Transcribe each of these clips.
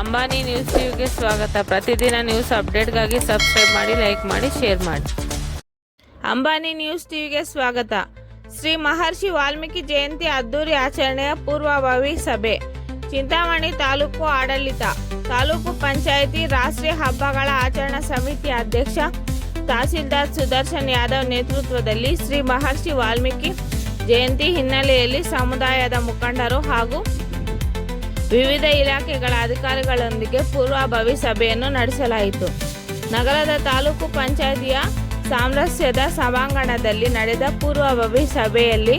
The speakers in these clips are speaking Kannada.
ಅಂಬಾನಿ ನ್ಯೂಸ್ ಟಿವಿಗೆ ಸ್ವಾಗತ. ಪ್ರತಿದಿನ ನ್ಯೂಸ್ ಅಪ್ಡೇಟ್ಗಾಗಿ ಸಬ್ಸ್ಕ್ರೈಬ್ ಮಾಡಿ, ಲೈಕ್ ಮಾಡಿ, ಶೇರ್ ಮಾಡಿ. ಅಂಬಾನಿ ನ್ಯೂಸ್ ಟಿವಿಗೆ ಸ್ವಾಗತ. ಶ್ರೀ ಮಹರ್ಷಿ ವಾಲ್ಮೀಕಿ ಜಯಂತಿ ಅದ್ದೂರಿ ಆಚರಣೆಯ ಪೂರ್ವಭಾವಿ ಸಭೆ. ಚಿಂತಾಮಣಿ ತಾಲೂಕು ಆಡಳಿತ. ತಾಲೂಕು ಪಂಚಾಯಿತಿ ರಾಷ್ಟ್ರೀಯ ಹಬ್ಬಗಳ ಆಚರಣಾ ಸಮಿತಿ ಅಧ್ಯಕ್ಷ ತಹಸೀಲ್ದಾರ್ ಸುದರ್ಶನ್ ಯಾದವ್ ನೇತೃತ್ವದಲ್ಲಿ ಶ್ರೀ ಮಹರ್ಷಿ ವಾಲ್ಮೀಕಿ ಜಯಂತಿ ಹಿನ್ನೆಲೆಯಲ್ಲಿ ಸಮುದಾಯದ ಮುಖಂಡರು ಹಾಗೂ ವಿವಿಧ ಇಲಾಖೆಗಳ ಅಧಿಕಾರಿಗಳೊಂದಿಗೆ ಪೂರ್ವಭಾವಿ ಸಭೆಯನ್ನು ನಡೆಸಲಾಯಿತು. ನಗರದ ತಾಲೂಕು ಪಂಚಾಯಿತಿಯ ಸಾಮರಸ್ಯದ ಸಭಾಂಗಣದಲ್ಲಿ ನಡೆದ ಪೂರ್ವಭಾವಿ ಸಭೆಯಲ್ಲಿ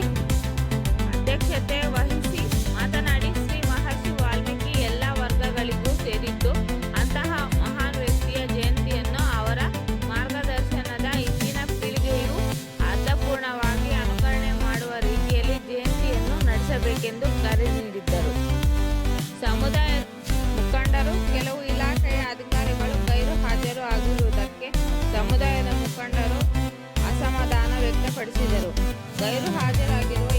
ವ್ಯಕ್ತಪಡಿಸಿದರು. ಗೈರು ಹಾಜರಾಗಿರುವ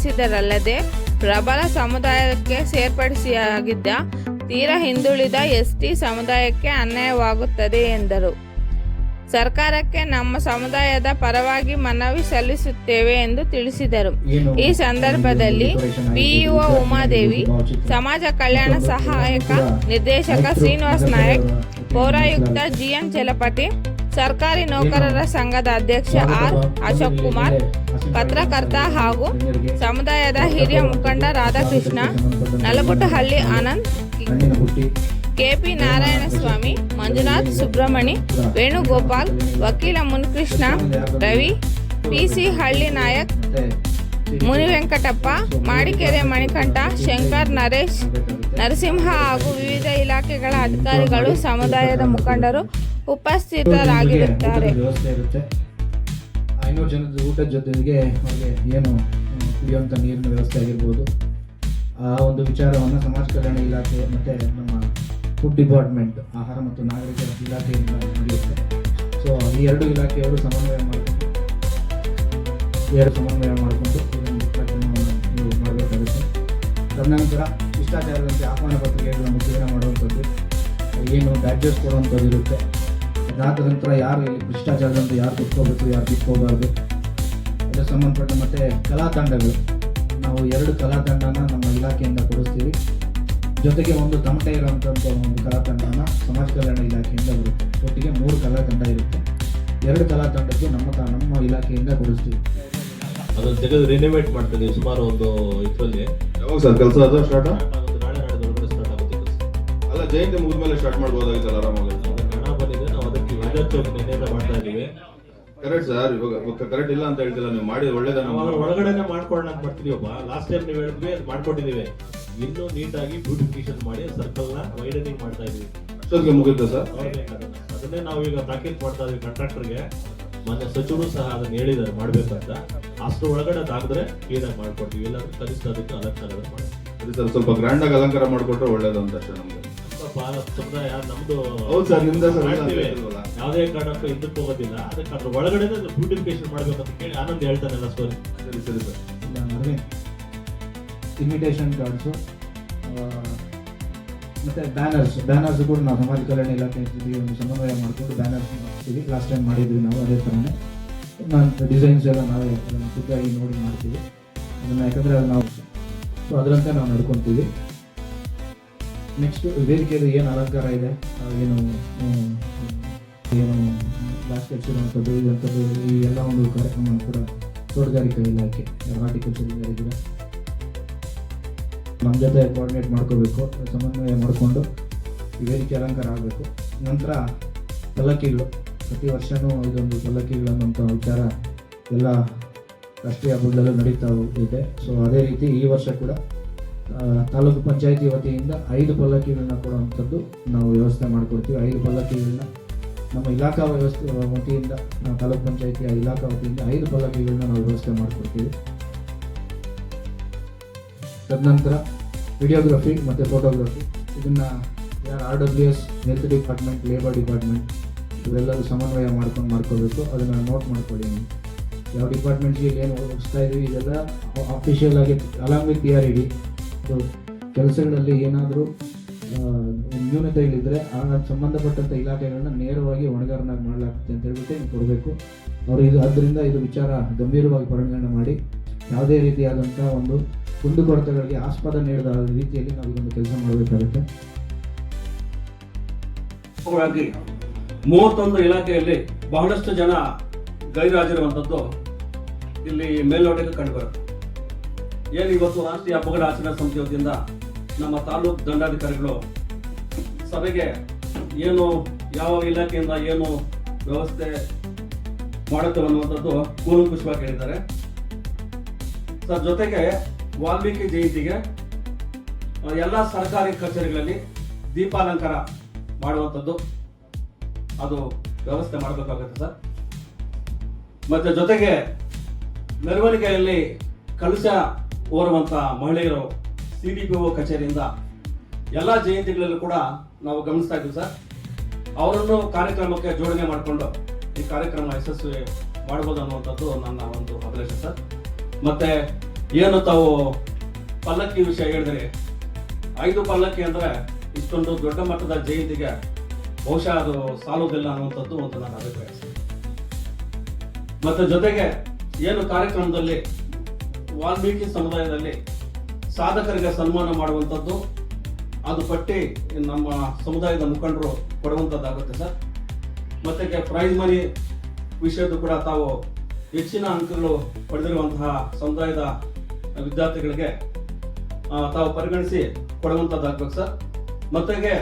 ವ್ಯಕ್ತಪಡಿಸಿದರಲ್ಲದೆ ಪ್ರಬಲ ಸಮುದಾಯಕ್ಕೆ ಸೇರ್ಪಡಿಸಿಯಾಗಿದ್ದ ತೀರಾ ಹಿಂದುಳಿದ ಎಸ್ಟಿ ಸಮುದಾಯಕ್ಕೆ ಅನ್ಯಾಯವಾಗುತ್ತದೆ ಎಂದರು. ಸರ್ಕಾರಕ್ಕೆ ನಮ್ಮ ಸಮುದಾಯದ ಪರವಾಗಿ ಮನವಿ ಸಲ್ಲಿಸುತ್ತೇವೆ ಎಂದು ತಿಳಿಸಿದರು. ಈ ಸಂದರ್ಭದಲ್ಲಿ ಪಿಇಒ ಉಮಾದೇವಿ ಸಮಾಜ ಕಲ್ಯಾಣ ಸಹಾಯಕ ನಿರ್ದೇಶಕ ಶ್ರೀನಿವಾಸ್ ನಾಯಕ್ ಪೌರಾಯುಕ್ತ ಜಿಎನ್ ಚಲಪತಿ ಸರ್ಕಾರಿ ನೌಕರರ ಸಂಘದ ಅಧ್ಯಕ್ಷ ಆರ್ ಅಶೋಕ್ ಕುಮಾರ್ ಪತ್ರಕರ್ತ ಹಾಗೂ ಸಮುದಾಯದ ಹಿರಿಯ ಮುಖಂಡ ರಾಧಾಕೃಷ್ಣ ನಲಗುಟಹಳ್ಳಿ ಆನಂದ್, ಕೆಪಿ ನಾರಾಯಣಸ್ವಾಮಿ, ಮಂಜುನಾಥ್ ಸುಬ್ರಹ್ಮಣಿ, ವೇಣುಗೋಪಾಲ್, ವಕೀಲ ಮುನಿಕೃಷ್ಣ, ರವಿ, ಪಿಸಿ ಹಳ್ಳಿ ನಾಯಕ್, ಮುನಿವೆಂಕಟಪ್ಪ ಮುನಿ ವೆಂಕಟಪ್ಪ ಮಾಡಿಕೆರೆ ಮಣಿಕಂಠ, ಶಂಕರ್ ನರೇಶ್, ನರಸಿಂಹ ಹಾಗೂ ವಿವಿಧ ಇಲಾಖೆಗಳ ಅಧಿಕಾರಿಗಳು, ಸಮುದಾಯದ ಮುಖಂಡರು ಉಪಸ್ಥಿತರಾಗಿರುತ್ತಾರೆ. ಐನೂರು ಜನದ ಊಟದ ಜೊತೆಗೆ ಅವ್ರಿಗೆ ಏನು ಕುಡಿಯುವಂಥ ನೀರಿನ ವ್ಯವಸ್ಥೆ ಆಗಿರ್ಬೋದು. ಆ ಒಂದು ವಿಚಾರವನ್ನು ಸಮಾಜ ಕಲ್ಯಾಣ ಇಲಾಖೆ ಮತ್ತು ನಮ್ಮ ಫುಡ್ ಡಿಪಾರ್ಟ್ಮೆಂಟ್ ಆಹಾರ ಮತ್ತು ನಾಗರಿಕ ಇಲಾಖೆಯಿಂದ ನಡೆಯುತ್ತೆ. ಸೊ ಈ ಎರಡು ಇಲಾಖೆಯವರು ಸಮನ್ವಯ ಮಾಡಿಕೊಂಡು, ಎರಡು ಸಮನ್ವಯ ಮಾಡಿಕೊಂಡು ಮಾಡಬೇಕಾಗುತ್ತೆ. ತದನಂತರ ಶಿಷ್ಟಾಚಾರದಂತೆ ಆಹ್ವಾನ ಪತ್ರಿಕೆಗಳನ್ನು ಮುದ್ರಣ ಮಾಡುವಂಥದ್ದು, ಏನು ಬ್ಯಾಡ್ಜಸ್ ಕೊಡುವಂಥದ್ದು ಇರುತ್ತೆ. ನಂತರ ಯಾರು ಇಲ್ಲಿ ಭ್ರಷ್ಟಾಚಾರದಂತ ಯಾರು ಕುತ್ಕೋಬೇಕು ಯಾರು ಕಿತ್ಕೋಬಾರ್ದು ಅದಕ್ಕೆ ಸಂಬಂಧಪಟ್ಟ ಮತ್ತೆ ಕಲಾ ತಂಡಗಳು ನಾವು ಎರಡು ಕಲಾ ತಂಡನ ನಮ್ಮ ಇಲಾಖೆಯಿಂದ ಕೊಡಿಸ್ತೀವಿ. ಜೊತೆಗೆ ಒಂದು ತಮಟೆ ಇರುವಂಥ ಒಂದು ಕಲಾ ತಂಡನ ಸಮಾಜ ಕಲ್ಯಾಣ ಇಲಾಖೆಯಿಂದ ಬರುತ್ತೆ ಒಟ್ಟಿಗೆ ಮೂರು ಕಲಾ ತಂಡ ಇರುತ್ತೆ. ಎರಡು ಕಲಾ ತಂಡಕ್ಕೆ ನಮ್ಮ ತ- ನಮ್ಮ ಇಲಾಖೆಯಿಂದ ಕೊಡಿಸ್ತೀವಿ. ಅದನ್ನು ತೆಗೆದು ರಿನೋವೇಟ್ ಮಾಡ್ತೀವಿ ಸುಮಾರು ಒಂದು ಇದರಲ್ಲಿ. ಯಾವಾಗ ಸರ್ ಕೆಲಸ ಅದು ಸ್ಟಾರ್ಟ್ ನಾಳೆ ನಾಳೆ ಒಳಗಡೆ ಸ್ಟಾರ್ಟ್ ಆಗುತ್ತೆ ಅಲ್ಲ ಜಯಂತಿ ಮುಗಿದ್ಮೇಲೆ ಸ್ಟಾರ್ಟ್ ಮಾಡ್ಬೋದಾಗಿತ್ತಲ್ಲ ಆರಾಮಾಗಿ? ನಿನ್ನೆಯಿಂದ ಮಾಡ್ತಾ ಇದ್ದೀವಿ. ಕರೆಕ್ಟ್ ಸರ್ ಇವಾಗ ಕರೆಕ್ಟ್ ಇಲ್ಲ ಅಂತ ಹೇಳ್ತಿಲ್ಲ ನೀವು ಮಾಡಿ ಒಳ್ಳೇದನ್ನ ಅದ್ರ ಒಳಗಡೆನೆ ಮಾಡ್ಕೊಳ್ಳೋಣ ಅಂತ ಮಾಡ್ತೀವಪ್ಪ ಲಾಸ್ಟ್ ಟೈಮ್ ನೀವು ಹೇಳಿದ್ವಿ ಅದು ಮಾಡ್ಕೊಟ್ಟಿದ್ದೀವಿ. ಇನ್ನೂ ನೀಟಾಗಿ ಬ್ಯೂಟಿಫಿಕೇಶನ್ ಮಾಡಿ ಸರ್ಕಲ್ನ ವೈಡನಿಂಗ್ ಮಾಡ್ತಾ ಇದೀವಿ ಅಷ್ಟೊತ್ತಿಗೆ ಮುಗಿಯುತ್ತೆ ಸರ್ ಅದನ್ನೇ ನಾವು ಈಗ ಪ್ಯಾಕೇಜ್ ಮಾಡ್ತಾ ಇದೀವಿ ಕಾಂಟ್ರಾಕ್ಟರ್ಗೆ ಮೊನ್ನೆ ಸಚಿವರು ಸಹ ಅದನ್ನ ಹೇಳಿದ್ದಾರೆ ಮಾಡ್ಬೇಕಂತ. ಅಷ್ಟು ಒಳಗಡೆ ತಾಕಿದ್ರೆ ಕ್ಲೀನಾಗಿ ಮಾಡ್ಕೊಡ್ತೀವಿ. ಇಲ್ಲಾಂದ್ರೆ ಕನಿಷ್ಠ ಅದಕ್ಕೆ ಅಲಂಕಾರ ಮಾಡಿ ಸರಿ ಸ್ವಲ್ಪ ಗ್ರ್ಯಾಂಡ್ ಆಗಿ ಅಲಂಕಾರ ಮಾಡಿಕೊಟ್ರೆ ಒಳ್ಳೇದು ಅಂತ ನಮ್ಗೆ. ಭಾರತ ಸಮುದಾಯ ನಮ್ದು ಹೌದು ಸರ್ ನಿಮ್ದ ಸರ್ ಮಾಡ್ತೀವಿ. ಯಾವುದೇ ಕಾರಣಕ್ಕೂ ಹಿಂದಕ್ಕೆ ಹೋಗೋದಿಲ್ಲ. ಅದಕ್ಕೆ ಅದ್ರ ಒಳಗಡೆ ಬ್ಯೂಟಿಫಿಕೇಶನ್ ಮಾಡ್ಬೇಕಂತ ಕೇಳಿ ಆನಂದ್ ಹೇಳ್ತಾನೆಲ್ಲ ಸ್ಟೋರಿ ಸರಿ ಸರಿ ಸರ್. ಅರವಿಂದ್ ಇನ್ವಿಟೇಷನ್ ಕಾರ್ಡ್ಸು ಮತ್ತು ಬ್ಯಾನರ್ಸ್ ಬ್ಯಾನರ್ಸ್ ಕೂಡ ನಾವು ಸಮಾಜ ಕಲ್ಯಾಣ ಇಲಾಖೆ ಒಂದು ಸಮನ್ವಯ ಮಾಡಿಕೊಂಡು ಬ್ಯಾನರ್ಸ್ ಮಾಡ್ತೀವಿ ಲಾಸ್ಟ್ ಟೈಮ್ ಮಾಡಿದ್ವಿ ನಾವು ಅದೇ ಥರನೇ ನಾನು ಡಿಸೈನ್ಸ್ ಎಲ್ಲ ನಾವೇ ಖುದ್ದಾಗಿ ನೋಡಿ ಮಾಡ್ತೀವಿ. ಅದನ್ನು ಯಾಕಂದರೆ ಅದು ನಾವು ಸೊ ಅದರಂತೆ ನಾವು ನಡ್ಕೊತೀವಿ. ನೆಕ್ಸ್ಟ್ ವೇದಿಕೆಯಲ್ಲಿ ಏನು ಅಲಂಕಾರ ಇದೆ? ಏನು ಏನು ಬ್ಯಾಸ್ಕೆಟ್ಸಿರುವಂಥದ್ದು ಇದಂಥದ್ದು, ಈ ಎಲ್ಲ ಒಂದು ಕಾರ್ಯಕ್ರಮ ಕೂಡ ತೋಟಗಾರಿಕೆ ಇಲಾಖೆ, ಹಾರ್ಟಿಕಲ್ಚರ್ ಇಲಾಖೆ ನಮ್ಮ ಜೊತೆ ಕೋಆರ್ಡಿನೇಟ್ ಮಾಡ್ಕೋಬೇಕು, ಸಮನ್ವಯ ಮಾಡಿಕೊಂಡು ವೇದಿಕೆ ಅಲಂಕಾರ ಆಗಬೇಕು. ನಂತರ ಪಲ್ಲಕ್ಕಿಗಳು, ಪ್ರತಿ ವರ್ಷವೂ ಇದೊಂದು ಪಲ್ಲಕ್ಕಿಗಳು ಅನ್ನೋಂಥ ವಿಚಾರ ಎಲ್ಲ ರಾಷ್ಟ್ರೀಯ ಹಬ್ಬದಲ್ಲೂ ನಡೀತಾ ಇದೆ ಸೊ ಅದೇ ರೀತಿ ಈ ವರ್ಷ ಕೂಡ ತಾಲೂಕು ಪಂಚಾಯತಿ ವತಿಯಿಂದ ಐದು ಪಲ್ಲಕ್ಕಿಗಳನ್ನ ಕೊಡುವಂಥದ್ದು ನಾವು ವ್ಯವಸ್ಥೆ ಮಾಡಿಕೊಡ್ತೀವಿ. ಐದು ಪಲ್ಲಕ್ಕಿಗಳನ್ನ ನಮ್ಮ ಇಲಾಖಾ ವ್ಯವಸ್ಥೆ ವತಿಯಿಂದ ತಾಲೂಕು ಪಂಚಾಯತಿಯ ಇಲಾಖಾ ವತಿಯಿಂದ ಐದು ಪಲ್ಲಕ್ಕಿಗಳನ್ನ ನಾವು ವ್ಯವಸ್ಥೆ ಮಾಡಿಕೊಡ್ತೀವಿ. ತದನಂತರ ವಿಡಿಯೋಗ್ರಫಿ ಮತ್ತು ಫೋಟೋಗ್ರಫಿ. ಇದನ್ನು ಯಾರು R W S, health department, labour department ಇವರೆಲ್ಲರೂ ಸಮನ್ವಯ ಮಾಡ್ಕೊಂಡು ಮಾಡ್ಕೋಬೇಕು. ಅದನ್ನು ನೋಟ್ ಮಾಡ್ಕೊಳ್ಳಿ. ನೀವು ಯಾವ ಡಿಪಾರ್ಟ್ಮೆಂಟ್ಗೆ ಏನು ಒದಗಿಸ್ತಾ ಇದೀವಿ ಇದೆಲ್ಲ ಅಫಿಷಿಯಲ್ ಆಗಿ along with P R E D ಕೆಲಸಗಳಲ್ಲಿ ಏನಾದರೂ ನ್ಯೂನತೆಗಳಿದ್ದರೆ ಆ ಸಂಬಂಧಪಟ್ಟಂಥ ಇಲಾಖೆಗಳನ್ನ ನೇರವಾಗಿ ಹೊಣೆಗಾರನಾಗಿ ಮಾಡಲಾಗ್ತದೆ ಅಂತ ಹೇಳ್ಬಿಟ್ಟು ನೀವು ಕೊಡಬೇಕು. ಅವರು ಇದು ಆದ್ದರಿಂದ ಇದು ವಿಚಾರ ಗಂಭೀರವಾಗಿ ಪರಿಗಣನೆ ಮಾಡಿ. ಯಾವುದೇ ರೀತಿಯಾದಂಥ ಒಂದು ಕುಂದುಕೊರತೆಗಳಿಗೆ ಆಸ್ಪದ ನೀಡದ ರೀತಿಯಲ್ಲಿ ನಾವು ಇದೊಂದು ಕೆಲಸ ಮಾಡಬೇಕಾಗುತ್ತೆ. ಮೂವತ್ತೊಂದು ಇಲಾಖೆಯಲ್ಲಿ ಬಹಳಷ್ಟು ಜನ ಗೈರಾಜಿರುವಂಥದ್ದು ಇಲ್ಲಿ ಮೇಲ್ನೋಟಕ್ಕೆ ಕಂಡುಬರುತ್ತೆ. ಏನು ಇವತ್ತು ರಾಷ್ಟ್ರೀಯ ಹಬ್ಬಗಳ ಆಚರಣಾ ಸಮಿತಿ ವತಿಯಿಂದ ನಮ್ಮ ತಾಲೂಕು ದಂಡಾಧಿಕಾರಿಗಳು ಸಭೆಗೆ ಏನು ಯಾವ ಇಲಾಖೆಯಿಂದ ಏನು ವ್ಯವಸ್ಥೆ ಮಾಡುತ್ತೇವೆ ಅನ್ನುವಂಥದ್ದು ಕೂಲಂಕುಷವಾಗಿ ಹೇಳಿದ್ದಾರೆ. ಸರ್, ಜೊತೆಗೆ ವಾಲ್ಮೀಕಿ ಜಯಂತಿಗೆ ಎಲ್ಲ ಸರ್ಕಾರಿ ಕಚೇರಿಗಳಲ್ಲಿ ದೀಪಾಲಂಕಾರ ಮಾಡುವಂಥದ್ದು ಅದು ವ್ಯವಸ್ಥೆ ಮಾಡಬೇಕಾಗುತ್ತೆ ಸರ್. ಮತ್ತೆ ಜೊತೆಗೆ ಮೆರವಣಿಗೆಯಲ್ಲಿ ಕಲಶ ಓರುವಂತ ಮಹಿಳೆಯರು ಸಿ ಡಿ ಪಿ ಒ ಕಚೇರಿಯಿಂದ ಎಲ್ಲ ಜಯಂತಿಗಳಲ್ಲೂ ಕೂಡ ನಾವು ಗಮನಿಸ್ತಾ ಇದ್ದೀವಿ ಸರ್ ಅವರನ್ನು ಕಾರ್ಯಕ್ರಮಕ್ಕೆ ಜೋಡಣೆ ಮಾಡಿಕೊಂಡು ಈ ಕಾರ್ಯಕ್ರಮ ಯಶಸ್ವಿ ಮಾಡ್ಬೋದು ಅನ್ನುವಂಥದ್ದು ನನ್ನ ಒಂದು ಅಭಿಲಾಷೆ ಸರ್ ಮತ್ತೆ ಏನು ತಾವು ಪಲ್ಲಕ್ಕಿ ವಿಷಯ ಹೇಳಿದ್ರಿ, ಐದು ಪಲ್ಲಕ್ಕಿ ಅಂದ್ರೆ ಇಷ್ಟೊಂದು ದೊಡ್ಡ ಮಟ್ಟದ ಜಯಂತಿಗೆ ಬಹುಶಃ ಅದು ಸಾಲುವುದಿಲ್ಲ ಅನ್ನುವಂಥದ್ದು ಒಂದು ನನ್ನ ಅಭಿಪ್ರಾಯ ಸರ್. ಮತ್ತೆ ಜೊತೆಗೆ ಏನು ಕಾರ್ಯಕ್ರಮದಲ್ಲಿ ವಾಲ್ಮೀಕಿ ಸಮುದಾಯದಲ್ಲಿ ಸಾಧಕರಿಗೆ ಸನ್ಮಾನ ಮಾಡುವಂಥದ್ದು, ಅದು ಪಟ್ಟಿ ನಮ್ಮ ಸಮುದಾಯದ ಮುಖಂಡರು ಕೊಡುವಂಥದ್ದಾಗುತ್ತೆ ಸರ್. ಮತ್ತೆ ಪ್ರೈಸ್ ಮನಿ ವಿಷಯದ್ದು ಕೂಡ ತಾವು ಹೆಚ್ಚಿನ ಅಂಕಗಳು ಪಡೆದಿರುವಂತಹ ಸಮುದಾಯದ ವಿದ್ಯಾರ್ಥಿಗಳಿಗೆ ತಾವು ಪರಿಗಣಿಸಿ ಕೊಡುವಂಥದ್ದಾಗಬೇಕು ಸರ್. ಮತ್ತೆ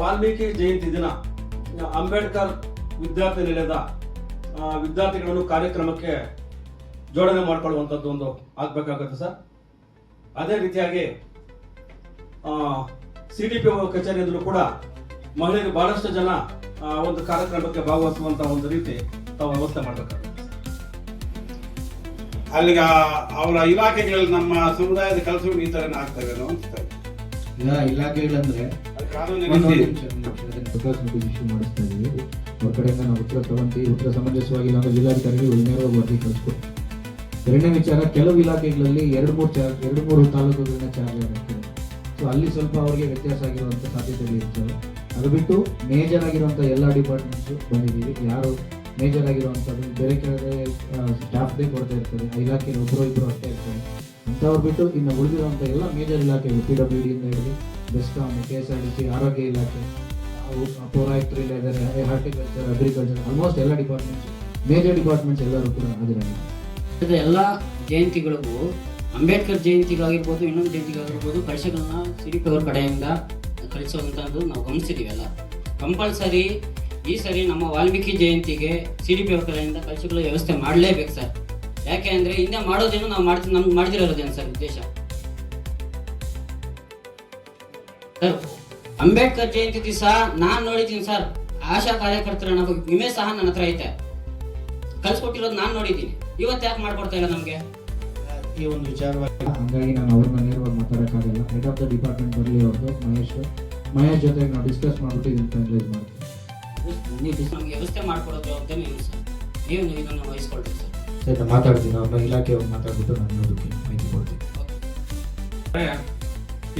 ವಾಲ್ಮೀಕಿ ಜಯಂತಿ ದಿನ, ಅಂಬೇಡ್ಕರ್ ವಿದ್ಯಾರ್ಥಿ ನಿಲಯದ ವಿದ್ಯಾರ್ಥಿಗಳನ್ನು ಕಾರ್ಯಕ್ರಮಕ್ಕೆ ಜೋಡಣೆ ಮಾಡ್ಕೊಳ್ಳುವಂಥದ್ದು ಒಂದು ಆಗ್ಬೇಕಾಗುತ್ತೆ ಸರ್. ಅದೇ ರೀತಿಯಾಗಿ ಸಿ ಡಿ ಪಿ ಕಚೇರಿಯಲ್ಲೂ ಕೂಡ ಮಹಿಳೆಯರು ಬಹಳಷ್ಟು ಜನ ಆ, ಒಂದು ಕಾರ್ಯಕ್ರಮಕ್ಕೆ ಭಾಗವಹಿಸುವಂತ ಒಂದು ರೀತಿ ತಾವು ವ್ಯವಸ್ಥೆ ಮಾಡಬೇಕಾಗುತ್ತೆ ಅಲ್ಲಿಗ ಆ- ಅವರ ಇಲಾಖೆಗಳಲ್ಲಿ ನಮ್ಮ ಸಮುದಾಯದ ಕೆಲಸಗಳು ಈ ತರ ಆಗ್ತವೆ ಈಗ ಇಲಾಖೆಗಳಂದ್ರೆ ಮಾಡಿಸ್ತಾ ಇದೀವಿ ಅವ್ರ ಕಡೆಯಿಂದ ನಾವು ಉತ್ತರ ತಗೊಂತೀವಿ. ಉತ್ತರ ಸಮಂಜಸವಾಗಿ ನಾವು ಜಿಲ್ಲಾಧಿಕಾರಿಗಳು ನೇರವಾಗಿ ವರದಿ ಕಳಿಸ್ಕೊಡ್ತೀವಿ ಎರಡನೇ ವಿಚಾರ, ಕೆಲವು ಇಲಾಖೆಗಳಲ್ಲಿ ಎರಡು ಮೂರು ಚಾರ್ಜ್ ಎರಡು ಮೂರು ತಾಲೂಕುಗಳನ್ನ ಚಾರ್ಜ್ ಆಗಿರ್ತದೆ ಸೊ ಅಲ್ಲಿ ಸ್ವಲ್ಪ ಅವರಿಗೆ ವ್ಯತ್ಯಾಸ ಆಗಿರುವಂಥ ಸಾಧ್ಯತೆಗಳು ಇರ್ತವೆ ಅದು ಬಿಟ್ಟು ಮೇಜರ್ ಆಗಿರುವಂಥ ಎಲ್ಲ ಡಿಪಾರ್ಟ್ಮೆಂಟ್ಸು ಬಂದಿದ್ದೀವಿ. ಯಾರು ಮೇಜರ್ ಆಗಿರುವಂಥದ್ದು ಬೇರೆ ಕಡೆ ಸ್ಟಾಫ್ದೇ ಕೊಡ್ತಾ ಇರ್ತದೆ ಆ ಇಲಾಖೆಯಲ್ಲಿ ಒಬ್ಬರು ಇಬ್ಬರು ಅಷ್ಟೇ ಇರ್ತಾರೆ. ಅಂಥವ್ರು ಬಿಟ್ಟು ಇನ್ನು ಉಳಿದಿರುವಂಥ ಎಲ್ಲ ಮೇಜರ್ ಇಲಾಖೆಗಳು ಪಿ ಡಬ್ಲ್ಯೂ ಡಿಯಿಂದ ಹಿಡಿದು BESCOM K S R D C ಆರೋಗ್ಯ ಇಲಾಖೆ ಪೌರಾಯುಕ್ತರು ಇಲ್ಲ ಇದ್ದಾರೆ ಹಾರ್ಟಿಕಲ್ಚರ್ ಅಗ್ರಿಕಲ್ಚರ್ ಆಲ್ಮೋಸ್ಟ್ ಎಲ್ಲ ಡಿಪಾರ್ಟ್ಮೆಂಟ್ಸ್ ಮೇಜರ್ ಡಿಪಾರ್ಟ್ಮೆಂಟ್ಸ್ ಎಲ್ಲರೂ ಕೂಡ ಹಾಜರಾಗಿದ್ದಾರೆ. ಎಲ್ಲ ಜಯಂತಿಗಳಿಗೂ ಅಂಬೇಡ್ಕರ್ ಜಯಂತಿಗಾಗಿರ್ಬೋದು ಇನ್ನೊಂದು ಜಯಂತಿಗಾಗಿರ್ಬೋದು ಕಳಶಗಳನ್ನ ಸಿಡಿಪಿ ಅವ್ರ ಕಡೆಯಿಂದ ಕಳಿಸುವಂಥದ್ದು ನಾವು ಗಮನಿಸಿದ್ದೀವಲ್ಲ ಕಂಪಲ್ಸರಿ ಈ ಸರಿ ನಮ್ಮ ವಾಲ್ಮೀಕಿ ಜಯಂತಿಗೆ ಸಿ ಡಿ ಪಿ ಅವ್ರ ಕಡೆಯಿಂದ ಕಳಶಗಳ ವ್ಯವಸ್ಥೆ ಮಾಡಲೇಬೇಕು ಸರ್. ಯಾಕೆ ಅಂದರೆ ಹಿಂದೆ ಮಾಡೋದೇನು ನಾವು ಮಾಡ್ತೀವಿ ನಮ್ಗೆ ಮಾಡ್ತಿರೋದೇನು ಸರ್ ಉದ್ದೇಶ? ಸರ್, ಅಂಬೇಡ್ಕರ್ ಜಯಂತಿ ದಿವಸ ನಾನು ನೋಡಿದ್ದೀನಿ ಸರ್. ಆಶಾ ಕಾರ್ಯಕರ್ತರ ವಿಮೆ ಸಹ ನನ್ನ ಹತ್ರ ಐತೆ. ಕಳ್ಸಿಕೊಟ್ಟಿರೋದು ನಾನು ನೋಡಿದ್ದೀನಿ. ಇವತ್ತು ಯಾಕೆ ಮಾಡ್ಕೊಡ್ತಾ ಇಲ್ಲ ನಮಗೆ? ಈ ಒಂದು ವಿಚಾರವಾಗಿ ಹಂಗಾಗಿ ನಾನು ಅವ್ರನ್ನ ನೇರವಾಗಿ ಮಾತಾಡೋಕ್ಕಾಗಲ್ಲ. ಹೆಡ್ ಆಫ್ ದ ಡಿಪಾರ್ಟ್ಮೆಂಟ್ ಬರಲಿ ಅವ್ರದ್ದು ಮಹೇಶ್. ಮಹೇಶ್ ಜೊತೆ ನಾವು ಡಿಸ್ಕಸ್ ಮಾಡ್ಬಿಟ್ಟು ಇದನ್ನು ಫೈನಲೈಸ್ ಮಾಡ್ತೀವಿ. ನೀವು ನಮ್ಗೆ ವ್ಯವಸ್ಥೆ ಮಾಡ್ಕೊಡೋ ಜವಾಬ್ದಾರಿ ನೀವು ಸರ್? ನೀವು ನೀವು ಇದನ್ನು ವಹಿಸ್ಕೊಳ್ತೀವಿ ಸರ್. ಸರಿ ಮಾತಾಡ್ತೀನಿ. ಅವ್ರನ್ನ ಇಲಾಖೆ ಮಾತಾಡ್ಬಿಟ್ಟು ನಾನು ಅದಕ್ಕೆ ಮಾಹಿತಿ ಕೊಡ್ತೀನಿ.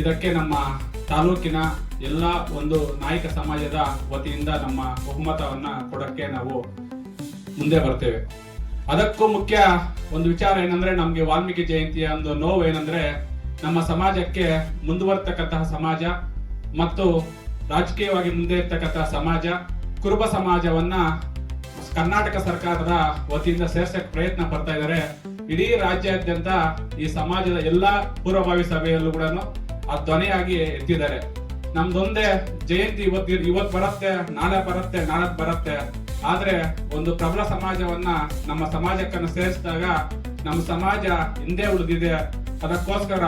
ಇದಕ್ಕೆ ನಮ್ಮ ತಾಲೂಕಿನ ಎಲ್ಲ ಒಂದು ನಾಯಕ ಸಮಾಜದ ವತಿಯಿಂದ ನಮ್ಮ ಬಹುಮತವನ್ನು ಕೊಡಕ್ಕೆ ನಾವು ಮುಂದೆ ಬರ್ತೇವೆ. ಅದಕ್ಕೂ ಮುಖ್ಯ ಒಂದು ವಿಚಾರ ಏನಂದ್ರೆ ನಮ್ಗೆ ವಾಲ್ಮೀಕಿ ಜಯಂತಿಯ ಒಂದು ನೋವು ಏನಂದ್ರೆ ನಮ್ಮ ಸಮಾಜಕ್ಕೆ ಮುಂದುವರ್ತಕ್ಕಂತಹ ಸಮಾಜ ಮತ್ತು ರಾಜಕೀಯವಾಗಿ ಮುಂದೆ ಇರ್ತಕ್ಕಂತಹ ಸಮಾಜ, ಕುರುಬ ಸಮಾಜವನ್ನ ಕರ್ನಾಟಕ ಸರ್ಕಾರದ ವತಿಯಿಂದ ಸೇರ್ಸಕ್ಕೆ ಪ್ರಯತ್ನ ಪಡ್ತಾ ಇದ್ದಾರೆ ಇಡೀ ರಾಜ್ಯಾದ್ಯಂತ ಈ ಸಮಾಜದ ಎಲ್ಲಾ ಪೂರ್ವಭಾವಿ ಸಭೆಯಲ್ಲೂ ಕೂಡ ಆ ಧ್ವನಿಯಾಗಿ ಎತ್ತಿದ್ದಾರೆ. ನಮ್ದೊಂದೇ ಜಯಂತಿ ಇವತ್ತು ಇವತ್ತು ಬರುತ್ತೆ, ನಾಳೆ ಬರುತ್ತೆ ನಾಳೆ ಬರುತ್ತೆ. ಆದ್ರೆ ಒಂದು ಪ್ರಬಲ ಸಮಾಜವನ್ನ ನಮ್ಮ ಸಮಾಜಕ್ಕನ್ನು ಸೇರಿಸಿದಾಗ ನಮ್ಮ ಸಮಾಜ ಹಿಂದೆ ಉಳಿದಿದೆ. ಅದಕ್ಕೋಸ್ಕರ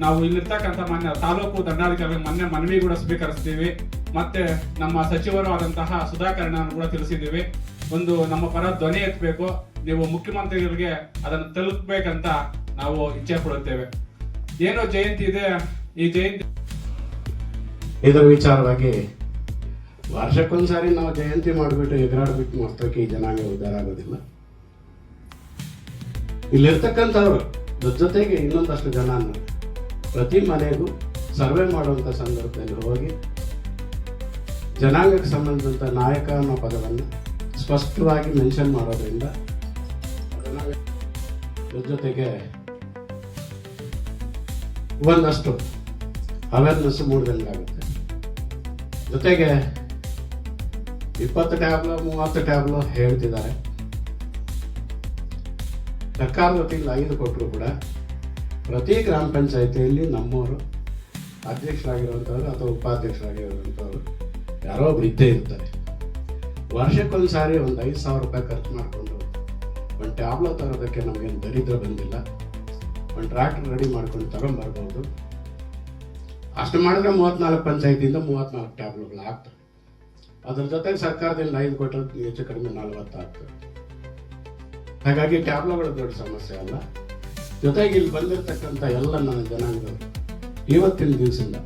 ನಾವು ಇಲ್ಲಿರ್ತಕ್ಕಂಥ ಮಾನ್ಯ ತಾಲೂಕು ದಂಡಾಧಿಕಾರಿ ಮೊನ್ನೆ ಮನವಿ ಕೂಡ ಸ್ವೀಕರಿಸ್ತೀವಿ. ಮತ್ತೆ ನಮ್ಮ ಸಚಿವರು ಆದಂತಹ ಸುಧಾಕರಣ ಕೂಡ ತಿಳಿಸಿದ್ದೀವಿ. ಒಂದು ನಮ್ಮ ಪರ ಧ್ವನಿ ಎತ್ತಬೇಕು. ನೀವು ಮುಖ್ಯಮಂತ್ರಿಗಳಿಗೆ ಅದನ್ನು ತಲುಪಬೇಕಂತ ನಾವು ಇಚ್ಛೆ ಪಡುತ್ತೇವೆ. ಏನು ಜಯಂತಿ ಇದೆ? ಈ ಜಯಂತಿ ಇದರ ವಿಚಾರವಾಗಿ ವರ್ಷಕ್ಕೊಂದ್ಸಾರಿ ನಾವು ಜಯಂತಿ ಮಾಡಿಬಿಟ್ಟು ಎದುರಾಡ್ಬಿಟ್ಟು ಮರ್ತೋಕೆ ಈ ಜನಾಂಗ ಉದ್ಧಾರ ಆಗೋದಿಲ್ಲ. ಇಲ್ಲಿರ್ತಕ್ಕಂಥವ್ರು ಜೊತೆ ಜೊತೆಗೆ ಇನ್ನೊಂದಷ್ಟು ಜನ ಪ್ರತಿ ಮನೆಗೂ ಸರ್ವೆ ಮಾಡುವಂಥ ಸಂದರ್ಭದಲ್ಲಿ ಹೋಗಿ ಜನಾಂಗಕ್ಕೆ ಸಂಬಂಧಿಸಿದಂಥ ನಾಯಕ ಅನ್ನೋ ಪದವನ್ನು ಸ್ಪಷ್ಟವಾಗಿ ಮೆನ್ಷನ್ ಮಾಡೋದ್ರಿಂದ ಜೊತೆಗೆ ಒಂದಷ್ಟು ಅವೇರ್ನೆಸ್ ಮೂಡಿದಂಗಾಗುತ್ತೆ. ಜೊತೆಗೆ ಇಪ್ಪತ್ತು ಟ್ಯಾಬ್ಲೋ, ಮೂವತ್ತು ಟ್ಯಾಬ್ಲೋ ಹೇಳ್ತಿದ್ದಾರೆ. ಸರ್ಕಾರದ ವತಿಯಿಂದ ಐದು ಕೊಟ್ಟರು ಕೂಡ. ಪ್ರತಿ ಗ್ರಾಮ ಪಂಚಾಯಿತಿಯಲ್ಲಿ ನಮ್ಮವರು ಅಧ್ಯಕ್ಷರಾಗಿರುವಂಥವ್ರು ಅಥವಾ ಉಪಾಧ್ಯಕ್ಷರಾಗಿರುವಂಥವ್ರು ಯಾರೋ ಒಬ್ರು ಇದ್ದೇ ಇರ್ತಾರೆ. ವರ್ಷಕ್ಕೊಂದು ಸಾರಿ ಒಂದು ಐದು ಸಾವಿರ ರೂಪಾಯಿ ಖರ್ಚು ಮಾಡಿಕೊಂಡು ಒಂದು ಟ್ಯಾಬ್ಲೋ ತರೋದಕ್ಕೆ ನಮಗೇನು ದರಿದ್ರ ಬಂದಿಲ್ಲ. ಒಂದು ಟ್ರ್ಯಾಕ್ಟರ್ ರೆಡಿ ಮಾಡ್ಕೊಂಡು ತಗೊಂಬರ್ಬೋದು ಅಷ್ಟು ಮಾಡಿದ್ರೆ ಮೂವತ್ತ್ನಾಲ್ಕು ಪಂಚಾಯತಿಯಿಂದ ಮೂವತ್ತ್ನಾಲ್ಕು ಟ್ಯಾಬ್ಲೆಟ್ಗಳು ಆಗ್ತವೆ ಅದ್ರ ಜೊತೆಗೆ ಸರ್ಕಾರದಿಂದ ಐದು ಕೊಟ್ಟರೆ ಹೆಚ್ಚು ಕಡಿಮೆ ನಲವತ್ತು ಆಗ್ತದೆ ಹಾಗಾಗಿ ಟ್ಯಾಬ್ಲೆಟ್ಗಳು ದೊಡ್ಡ ಸಮಸ್ಯೆ ಅಲ್ಲ. ಜೊತೆಗೆ ಇಲ್ಲಿ ಬಂದಿರತಕ್ಕಂಥ ಎಲ್ಲ ನನ್ನ ಜನಾಂಗದವರು ಇವತ್ತಿನ ದಿವಸದಿಂದ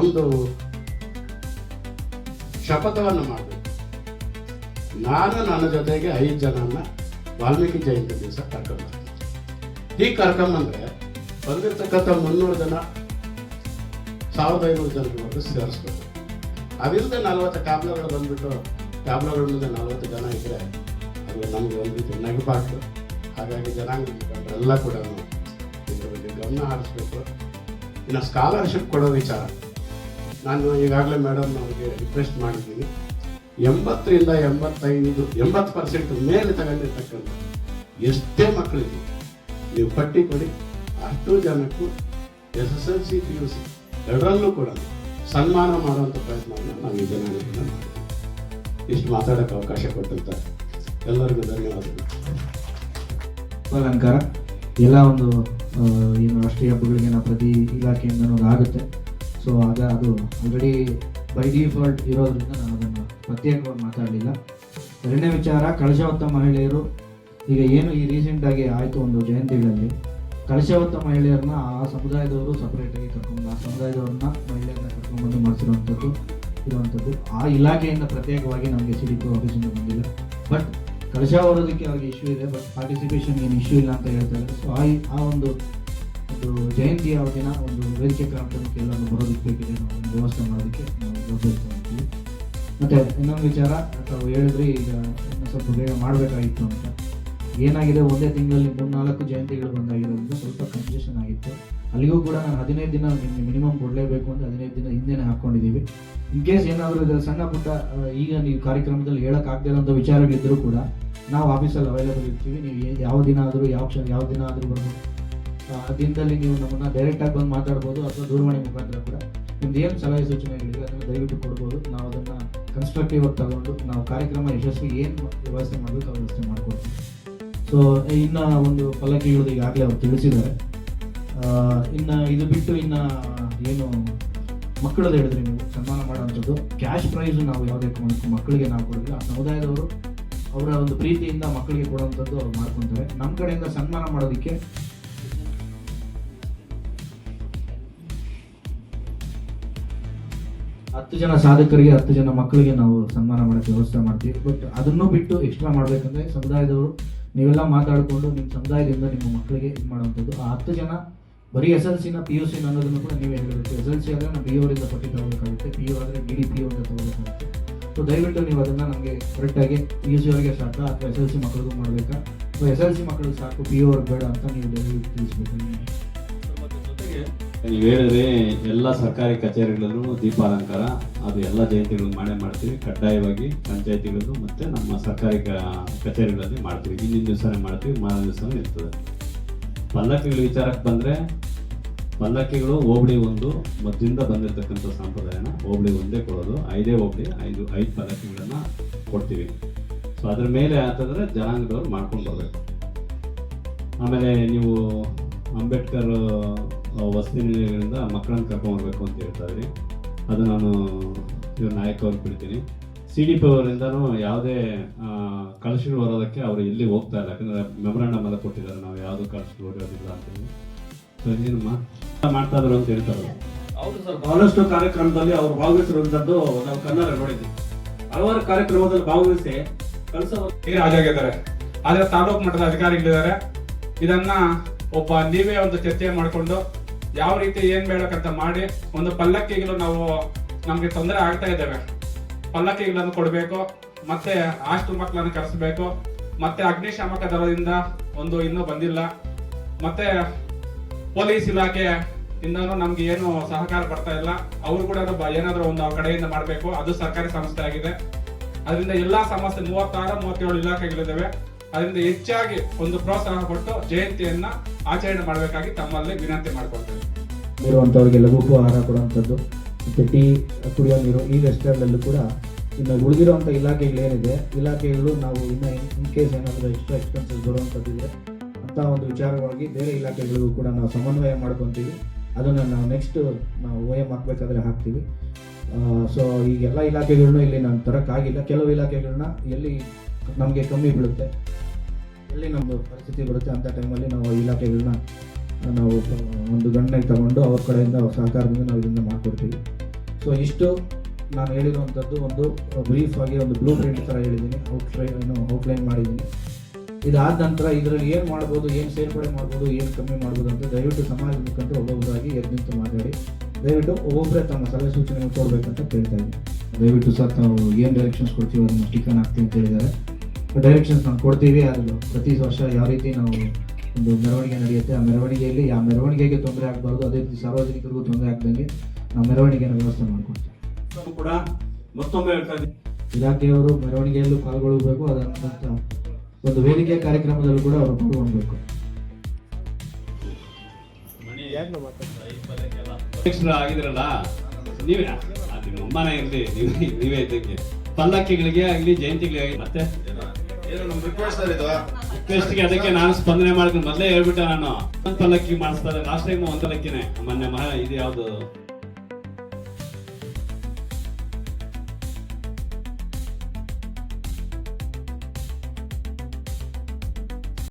ಒಂದು ಶಪಥವನ್ನು ಮಾಡಬೇಕು. ನಾನು ನನ್ನ ಜೊತೆಗೆ ಐದು ಜನನ್ನ ವಾಲ್ಮೀಕಿ ಜಯಂತಿ ದಿವಸ ಕರ್ಕೊಂಡ್ಬರ್ತೀನಿ ಹೀಗೆ ಕರ್ಕೊಂಬಂದ್ರೆ ಬಂದಿರತಕ್ಕಂಥ ಮುನ್ನೂರು ಜನ, ಸಾವಿರದ ಐನೂರು ಜನರವರೆಗೂ ಸೇರಿಸ್ಬೇಕು. ಅದಿಲ್ಲದೆ ನಲವತ್ತು ಟ್ಯಾಬ್ಲೆಗಳು ಬಂದ್ಬಿಟ್ಟು ಟ್ಯಾಬ್ಲೆಗಳ ಮುಂದೆ ನಲವತ್ತು ಜನ ಇದ್ದರೆ ಅದು ನಮಗೆ ಒಂದು ರೀತಿ ನಗಬಾರ್ದು ಹಾಗಾಗಿ ಜನಾಂಗ ಮುಖಂಡರೆಲ್ಲ ಕೂಡ ಇದ್ರ ಬಗ್ಗೆ ಗಮನ ಹರಿಸ್ಬೇಕು. ಇನ್ನು ಸ್ಕಾಲರ್ಶಿಪ್ ಕೊಡೋ ವಿಚಾರ. ನಾನು ಈಗಾಗಲೇ ಮೇಡಮ್ ಅವ್ರಿಗೆ ರಿಕ್ವೆಸ್ಟ್ ಮಾಡಿದ್ದೀನಿ. ಎಂಬತ್ತರಿಂದ ಎಂಬತ್ತೈದು, ಎಂಬತ್ತು ಪರ್ಸೆಂಟ್ ಮೇಲೆ ತಗೊಂಡಿರ್ತಕ್ಕಂಥ ಎಷ್ಟೇ ಮಕ್ಕಳಿಗೆ ನೀವು ಪಟ್ಟಿ ಕೊಡಿ. ಅಷ್ಟು ಜನಕ್ಕೂ S S L C P U C ಎರಡರಲ್ಲೂ ಕೂಡ ಸನ್ಮಾನ ಮಾಡುವಂಥ ಪ್ರಯತ್ನವನ್ನು ನಾವು ಈ ಜನ ಇಷ್ಟು ಮಾತಾಡೋಕೆ ಅವಕಾಶ ಕೊಟ್ಟಂತ ಎಲ್ಲರಿಗೂ ಧನ್ಯವಾದಗಳು. ಅಲಂಕಾರ. ಎಲ್ಲ ಒಂದು ಏನು ರಾಷ್ಟ್ರೀಯ ಹಬ್ಬಗಳಿಗೆ ನಾವು ಪ್ರತಿ ಇಲಾಖೆಯಿಂದ ಒಂದು ಆಗುತ್ತೆ. ಸೊ ಆಗ ಅದು ಆಲ್ರೆಡಿ ಬೈ ಡಿಫಾಲ್ಟ್ ಇರೋದ್ರಿಂದ ನಾನು ಅದನ್ನು ಪ್ರತ್ಯೇಕವಾಗಿ ಮಾತಾಡಲಿಲ್ಲ. ಎರಡನೇ ವಿಚಾರ ಕಳಶ ಮಹಿಳೆಯರು, ಈಗ ಏನು ಈ ರೀಸೆಂಟಾಗಿ ಆಯಿತು ಒಂದು ಜಯಂತಿಗಳಲ್ಲಿ ಕಳಶ ಮಹಿಳೆಯರನ್ನ ಆ ಸಮುದಾಯದವರು ಸಪರೇಟಾಗಿ ಕರ್ಕೊಂಡು ಆ ಸಮುದಾಯದವ್ರನ್ನ ಮಹಿಳೆಯರನ್ನ ಕರ್ಕೊಂಡ್ಬಂದು ಮಾಡಿಸಿರುವಂಥದ್ದು ಇರುವಂಥದ್ದು ಆ ಇಲಾಖೆಯಿಂದ ಪ್ರತ್ಯೇಕವಾಗಿ ನಮಗೆ ಸಿ ಡಿ ಪಿ ಆಫೀಸಿಂದ ಬಂದಿಲ್ಲ ಬಟ್ ಕಳಶ ಹೊರೋದಕ್ಕೆ ಅವ್ರಿಗೆ ಇಶ್ಯೂ ಇದೆ ಬಟ್ ಪಾರ್ಟಿಸಿಪೇಷನ್ ಏನು ಇಶ್ಯೂ ಇಲ್ಲ ಅಂತ ಹೇಳ್ತಾರೆ ಸೊ ಆ ಆ ಒಂದು ಒಂದು ಜಯಂತಿ ಯಾವ ದಿನ ಒಂದು ವೇದಿಕೆ ಕಾರ್ಯಕ್ರಮಕ್ಕೆ ಎಲ್ಲರೂ ಬರೋದಕ್ಕೆ ಬೇಕಿದೆ ನಾವು ವ್ಯವಸ್ಥೆ ಮಾಡೋದಕ್ಕೆ ನಾವು ಗೌರವಿಸ್ತೀವಿ ಮತ್ತು ಇನ್ನೊಂದು ವಿಚಾರ, ತಾವು ಹೇಳಿದ್ರಿ ಈಗ ಸ್ವಲ್ಪ ಬೇಗ ಮಾಡಬೇಕಾಗಿತ್ತು ಅಂತ. ಏನಾಗಿದೆ? ಒಂದೇ ತಿಂಗಳಲ್ಲಿ ಮೂರ್ನಾಲ್ಕು ಜಯಂತಿಗಳು ಬಂದಾಗಿರೋದ್ರಿಂದ ಸ್ವಲ್ಪ ಕನ್ಫ್ಯೂಷನ್ ಆಗಿತ್ತು. ಅಲ್ಲಿಗೂ ಕೂಡ ನಾನು ಹದಿನೈದು ದಿನ ನಿಮಗೆ ಮಿನಿಮಮ್ ಕೊಡಲೇಬೇಕು ಅಂತ ಹದಿನೈದು ದಿನ ಹಿಂದೆನೇ ಹಾಕ್ಕೊಂಡಿದ್ದೀವಿ ಇನ್ ಕೇಸ್ ಏನಾದರೂ ಇದರ ಸಣ್ಣ ಪುಟ್ಟ ಈಗ ನೀವು ಕಾರ್ಯಕ್ರಮದಲ್ಲಿ ಹೇಳೋಕ್ಕಾಗದೇ ಇರೋಂಥ ವಿಚಾರಗಳಿದ್ದರೂ ಕೂಡ ನಾವು ಆಫೀಸಲ್ಲಿ ಅವೈಲೇಬಲ್ ಇರ್ತೀವಿ. ನೀವು ಯಾವ ದಿನ ಆದರೂ ಯಾವ ಕ್ಷಣ ಯಾವ ದಿನ ಆದರೂ ಬರ್ಬೋದು. ಆ, ಆ ದಿನದಲ್ಲಿ ನೀವು ನಮ್ಮನ್ನು ಡೈರೆಕ್ಟಾಗಿ ಬಂದು ಮಾತಾಡ್ಬೋದು ಅಥವಾ ದೂರವಾಣಿ ಮುಖಾಂತರ ಕೂಡ. ನಿಮ್ದು ಏನು ಸಲಹೆ ಸೂಚನೆಗಳಿದೆ ಅದನ್ನು ದಯವಿಟ್ಟು ಕೊಡ್ಬೋದು. ನಾವು ಅದನ್ನು ಕನ್ಸ್ಟ್ರಕ್ಟಿವ್ ಆಗಿ ತಗೊಂಡು ನಾವು ಕಾರ್ಯಕ್ರಮ ಯಶಸ್ವಿ ಏನು ವ್ಯವಸ್ಥೆ ಮಾಡಬೇಕು ಆ ವ್ಯವಸ್ಥೆ ಮಾಡಿಕೊಡ್ತೀವಿ. ಸೊ ಇನ್ನು ಒಂದು ಪಲ್ಲಕ್ಕಿಗಳದ್ದು ಈಗಾಗಲೇ ಅವ್ರು ತಿಳಿಸಿದ್ದಾರೆ. ಇನ್ನು ಇದು ಬಿಟ್ಟು ಇನ್ನು ಏನು ಮಕ್ಕಳದ್ದು ಹೇಳಿದ್ರೆ ನೀವು ಸನ್ಮಾನ ಮಾಡುವಂಥದ್ದು ಕ್ಯಾಶ್ ಪ್ರೈಸ್ ನಾವು ಯಾವುದೇ ಕಾರಣಕ್ಕೂ ಮಕ್ಕಳಿಗೆ ನಾವು ಕೊಡೋದಿಲ್ಲ. ಸಮುದಾಯದವರು ಅವರ ಒಂದು ಪ್ರೀತಿಯಿಂದ ಮಕ್ಕಳಿಗೆ ಕೊಡುವಂಥದ್ದು ಅವ್ರು ಮಾಡ್ಕೊತಾರೆ ನಮ್ಮ ಕಡೆಯಿಂದ ಸನ್ಮಾನ ಮಾಡೋದಕ್ಕೆ ಹತ್ತು ಜನ ಸಾಧಕರಿಗೆ, ಹತ್ತು ಜನ ಮಕ್ಕಳಿಗೆ ನಾವು ಸನ್ಮಾನ ಮಾಡೋಕ್ಕೆ ವ್ಯವಸ್ಥೆ ಮಾಡ್ತೀವಿ. ಬಟ್ ಅದನ್ನು ಬಿಟ್ಟು ಎಕ್ಸ್ಟ್ರಾ ಮಾಡಬೇಕಂದ್ರೆ ಸಮುದಾಯದವರು ನೀವೆಲ್ಲ ಮಾತಾಡಿಕೊಂಡು ನಿಮ್ಮ ಸಮುದಾಯದಿಂದ ನಿಮ್ಮ ಮಕ್ಕಳಿಗೆ ಇದು ಮಾಡುವಂಥದ್ದು. ಆ ಹತ್ತು ಜನ, ಬರೀ ಎಸ್ ಎಲ್ ಸಿನ ಪಿ ಯು ಸಿನ ಅನ್ನೋದನ್ನು ಕೂಡ ನೀವೇ ಹೇಳಬೇಕು. ಎಸ್ ಎಲ್ ಸಿ ಆದರೆ ನಾವು ಬಿ ಅವರಿಂದ ಪಟ್ಟಿ ತಗೋಬೇಕಾಗುತ್ತೆ ಪಿ ಯು ಆದರೆ ಬಿ ಡಿ ಪಿ ಯು ಅಂತ ತಗೋಬೇಕಾಗುತ್ತೆ ಸೊ ದಯವಿಟ್ಟು ನೀವು ಅದನ್ನು ನಮಗೆ ಕರೆಕ್ಟಾಗಿ ಪಿ ಯು ಸಿ ಅವರಿಗೆ ಸಾಕಾ ಅಥವಾ ಎಸ್ ಎಲ್ ಸಿ ಮಕ್ಕಳಿಗೂ ಮಾಡಬೇಕಾ? ಅಥವಾ ಎಸ್ ಎಲ್ ಸಿ ಮಕ್ಕಳಿಗೆ ಸಾಕು ಪಿ ಯು ಅವ್ರಿಗೆ ಬೇಡ ಅಂತ ನೀವು ದಯವಿಟ್ಟು ತಿಳಿಸ್ಬೇಕು. ನೀವು ಹೇಳಿದ್ರೆ, ಎಲ್ಲ ಸರ್ಕಾರಿ ಕಚೇರಿಗಳಲ್ಲೂ ದೀಪಾಲಂಕಾರ, ಅದು ಎಲ್ಲ ಜಯಂತಿಗಳು ಮಾಡೇ ಮಾಡ್ತೀವಿ, ಕಡ್ಡಾಯವಾಗಿ ಪಂಚಾಯತಿಗಳಲ್ಲೂ ಮತ್ತು ನಮ್ಮ ಸರ್ಕಾರಿ ಕಚೇರಿಗಳಲ್ಲಿ ಮಾಡ್ತೀವಿ. ಹಿಂದಿನ ದಿವಸನೇ ಮಾಡ್ತೀವಿ, ಮಾರನೇ ದಿವಸನೂ ಇರ್ತದೆ. ಪಲ್ಲಕ್ಕಿಗಳ ವಿಚಾರಕ್ಕೆ ಬಂದರೆ, ಪಲ್ಲಕ್ಕಿಗಳು ಹೋಬಳಿ ಒಂದು ಮೊದಲಿಂದ ಬಂದಿರತಕ್ಕಂಥ ಸಂಪ್ರದಾಯನ ಹೋಬಳಿ ಒಂದೇ ಕೊಡೋದು. ಐದೇ ಹೋಬಳಿ, ಐದು ಐದು ಪಲ್ಲಕ್ಕಿಗಳನ್ನು ಕೊಡ್ತೀವಿ. ಸೊ ಅದ್ರ ಮೇಲೆ ಆತಂದರೆ ಜನಾಂಗದವ್ರು ಮಾಡ್ಕೊಂಡು ಬರಬೇಕು. ಆಮೇಲೆ ನೀವು ಅಂಬೇಡ್ಕರ್ ವಸತಿ ನಿಲಯಗಳಿಂದ ಮಕ್ಕಳನ್ನು ಕರ್ಕೊಂಡ್ಬರ್ಬೇಕು ಅಂತ ಹೇಳ್ತಾ ಇದ್ರಿ. ಅದು ನಾನು ಇವ್ರ ನಾಯಕ ಅವ್ರಿಗೆ ಬಿಡ್ತೀನಿ. ಸಿ ಡಿ ಪಿ ಅವರಿಂದನೂ ಯಾವುದೇ ಕಳಶಗಳು ಬರೋದಕ್ಕೆ ಅವರು ಎಲ್ಲಿ ಹೋಗ್ತಾ ಇಲ್ಲ. ಯಾಕಂದರೆ ಮೆಮೊರಾಂಡಮ್ ಎಲ್ಲ ಕೊಟ್ಟಿದ್ದಾರೆ. ನಾವು ಯಾವುದು ಕಳಶಗಳು ಹೊಡೆಯೋದಿಲ್ಲ ಅಂತೇಳಿ ಸೊ ಏನಮ್ಮ ಮಾಡ್ತಾ ಇದ್ರು ಅಂತ ಹೇಳ್ತಾರೆ. ಹೌದು ಸರ್ ಬಹಳಷ್ಟು ಕಾರ್ಯಕ್ರಮದಲ್ಲಿ ಅವರು ಭಾಗವಹಿಸಿರುವಂಥದ್ದು ನಾವು ಕನ್ನಡ ನೋಡಿದ್ದೀವಿ ಹಲವಾರು ಕಾರ್ಯಕ್ರಮದಲ್ಲಿ ಭಾಗವಹಿಸಿ ಕಳಸ ಆಗಿದ್ದಾರೆ. ರಾಜಾಗಿದ್ದಾರೆ ಆದರೆ ತಾಲೂಕು ಮಟ್ಟದ ಅಧಿಕಾರಿಗಳಿದ್ದಾರೆ. ಇದನ್ನ ಒಬ್ಬ ನೀವೇ ಒಂದು ಚರ್ಚೆ ಮಾಡಿಕೊಂಡು ಯಾವ ರೀತಿ ಏನ್ ಬೇಡಕ್ಕಂತ ಮಾಡಿ ಒಂದು ಪಲ್ಲಕ್ಕಿಗಳು ನಾವು ನಮ್ಗೆ ತೊಂದರೆ ಆಗ್ತಾ ಇದ್ದೇವೆ. ಪಲ್ಲಕ್ಕಿಗಳನ್ನು ಕೊಡಬೇಕು, ಮತ್ತೆ ಹಾಸ್ಟೆಲ್ ಮಕ್ಕಳನ್ನು ಕರೆಸಬೇಕು, ಮತ್ತೆ ಅಗ್ನಿಶಾಮಕ ದಳದಿಂದ ಒಂದು ಇನ್ನೂ ಬಂದಿಲ್ಲ. ಮತ್ತೆ ಪೊಲೀಸ್ ಇಲಾಖೆ ಇಂದಾನು ನಮ್ಗೆ ಏನು ಸಹಕಾರ ಬರ್ತಾ ಇಲ್ಲ. ಅವರು ಕೂಡ ಏನಾದ್ರೂ ಒಂದು ಕಡೆಯಿಂದ ಮಾಡಬೇಕು. ಅದು ಸರ್ಕಾರಿ ಸಂಸ್ಥೆ ಆಗಿದೆ. ಅದರಿಂದ ಎಲ್ಲಾ ಸಮಸ್ಯೆ, ಮೂವತ್ತಾರು, ಮೂವತ್ತೇಳು ಇಲಾಖೆಗಳಿದ್ದಾವೆ. ಅದರಿಂದ ಹೆಚ್ಚಾಗಿ ಒಂದು ಪ್ರೋತ್ಸಾಹ ಕೊಟ್ಟು ಜಯಂತಿಯನ್ನ ಆಚರಣೆ ಮಾಡಬೇಕಾಗಿ ತಮ್ಮಲ್ಲಿ ವಿನಂತಿ ಮಾಡ್ಕೊಳ್ತೇವೆ ಇರುವಂಥವ್ರಿಗೆ ಲಘು ಆಹಾರ ಕೊಡುವಂಥದ್ದು, ಮತ್ತು ಟೀ ಕುಡಿಯೋ ನೀರು ಈ ರೆಸ್ಟೋರೆಂಟಲ್ಲೂ ಕೂಡ ಇನ್ನು ಉಳಿದಿರುವಂಥ ಇಲಾಖೆಗಳೇನಿದೆ, ಇಲಾಖೆಗಳು ನಾವು ಇನ್ನು ಇನ್ ಕೇಸ್ ಏನಾದರೂ ಎಕ್ಸ್ಟ್ರಾ ಎಕ್ಸ್ಪೆನ್ಸಸ್ ಇದೆ ಅಂತ ಒಂದು ವಿಚಾರವಾಗಿ ಬೇರೆ ಇಲಾಖೆಗಳಿಗೂ ಕೂಡ ನಾವು ಸಮನ್ವಯ ಮಾಡ್ಕೊತೀವಿ. ಅದನ್ನು ನಾವು ನೆಕ್ಸ್ಟ್ ನಾವು ಓ ಎಂ ಹಾಕಬೇಕಾದ್ರೆ ಹಾಕ್ತೀವಿ. ಸೊ ಈಗ ಎಲ್ಲ ಇಲಾಖೆಗಳನ್ನೂ ಇಲ್ಲಿ ನಾನು ತರೋಕ್ಕಾಗಿಲ್ಲ. ಕೆಲವು ಇಲಾಖೆಗಳನ್ನ ಎಲ್ಲಿ ನಮಗೆ ಕಮ್ಮಿ ಬೀಳುತ್ತೆ ಎಲ್ಲಿ ನಮ್ಮದು ಪರಿಸ್ಥಿತಿ ಬರುತ್ತೆ. ಅಂಥ ಟೈಮಲ್ಲಿ ನಾವು ಇಲಾಖೆಗಳನ್ನ ನಾವು ಒಂದು ಗಣನೆಗೆ ತಗೊಂಡು ಅವ್ರ ಕಡೆಯಿಂದ ಅವ್ರ ಸಹಕಾರದಿಂದ ನಾವು ಇದನ್ನು ಮಾಡಿಕೊಡ್ತೀವಿ. ಸೊ ಇಷ್ಟು ನಾನು ಹೇಳಿರುವಂಥದ್ದು ಒಂದು ಬ್ರೀಫ್ ಆಗಿ ಒಂದು ಬ್ಲೂ ಪ್ರಿಂಟ್ ಥರ ಹೇಳಿದ್ದೀನಿ. ಔಟ್ಲೈನ್ ಔಟ್ಲೈನ್ ಮಾಡಿದ್ದೀನಿ. ಇದಾದ ನಂತರ ಇದರಲ್ಲಿ ಏನು ಮಾಡ್ಬೋದು, ಏನು ಸೇರ್ಪಡೆ ಮಾಡ್ಬೋದು, ಏನು ಕಮ್ಮಿ ಮಾಡ್ಬೋದು ಅಂತ ದಯವಿಟ್ಟು ಸಮಾಜದ ಮುಖಂಡರು ಒಬ್ಬೊಬ್ಬರಾಗಿ ಎದ್ದು ನಿಂತು ಮಾತಾಡಿ. ದಯವಿಟ್ಟು ಒಬ್ಬೊಬ್ಬರೇ ತಮ್ಮ ಸಲಹೆ ಸೂಚನೆ ಕೊಡಬೇಕಂತ ಕೇಳ್ತಾ ಇದ್ದೀನಿ. ದಯವಿಟ್ಟು ಸರ್, ತಾವು ಏನು ಡೈರೆಕ್ಷನ್ಸ್ ಕೊಡ್ತೀವಿ, ಅದನ್ನು ಟಿಕನ್ ಹಾಕ್ತೀವಿ ಅಂತ ಹೇಳಿದ್ದಾರೆ. ಡೈರೆಕ್ಷನ್ಸ್ ನಾವು ಕೊಡ್ತೀವಿ ಅದು ಪ್ರತಿ ವರ್ಷ ಯಾವ ರೀತಿ ನಾವು ಒಂದು ಮೆರವಣಿಗೆ ನಡೆಯುತ್ತೆ ಆ ಮೆರವಣಿಗೆಯಲ್ಲಿ ಆ ಮೆರವಣಿಗೆಗೆ ತೊಂದರೆ ಆಗಬಾರ್ದು ಅದೇ ರೀತಿ ಸಾರ್ವಜನಿಕರಿಗೂ ತೊಂದರೆ ಆಗ್ದಂಗೆ ನಾವು ಮೆರವಣಿಗೆಯನ್ನು ವ್ಯವಸ್ಥೆ ಮಾಡಿಕೊಡ್ತೀವಿ. ಕೂಡ ಮತ್ತೊಮ್ಮೆ ಹೇಳ್ತಾ ಇದ್ದೀನಿ. ಇಲಾಖೆಯವರು ಮೆರವಣಿಗೆಯಲ್ಲೂ ಪಾಲ್ಗೊಳ್ಳಬೇಕು ಅದಂತ ಒಂದು ವೇದಿಕೆ ಕಾರ್ಯಕ್ರಮದಲ್ಲೂ ಕೂಡ ಅವರು ಪಾಲ್ಗೊಳ್ಬೇಕು. ಆಗಿದ್ರಲ್ಲ ನೀವೇ ಅಮ್ಮನೇ ಇರಲಿ ನೀವೇ ಇದ್ದಕ್ಕೆ. ಪಲ್ಲಕ್ಕಿಗಳಿಗೆ ಆಗಲಿ ಜಯಂತಿಗಳಿಗೆ ಮತ್ತೆ? ಅದಕ್ಕೆ ನಾನು ಸ್ಪಂದನೆ ಮಾಡ್ಕೊಂಡು ಮೊದಲೇ ಹೇಳ್ಬಿಟ್ಟೆ ನಾನು. ಒಂದು ಪಲ್ಲಕ್ಕಿ ಮಾಡಿಸ್ತಾರೆ ಲಾಸ್ಟ್ ಟೈಮ್ ಒಂದು ಪಲ್ಲಕ್ಕಿನೇ. ಮೊನ್ನೆ ಮಹ ಇದು ಯಾವುದು?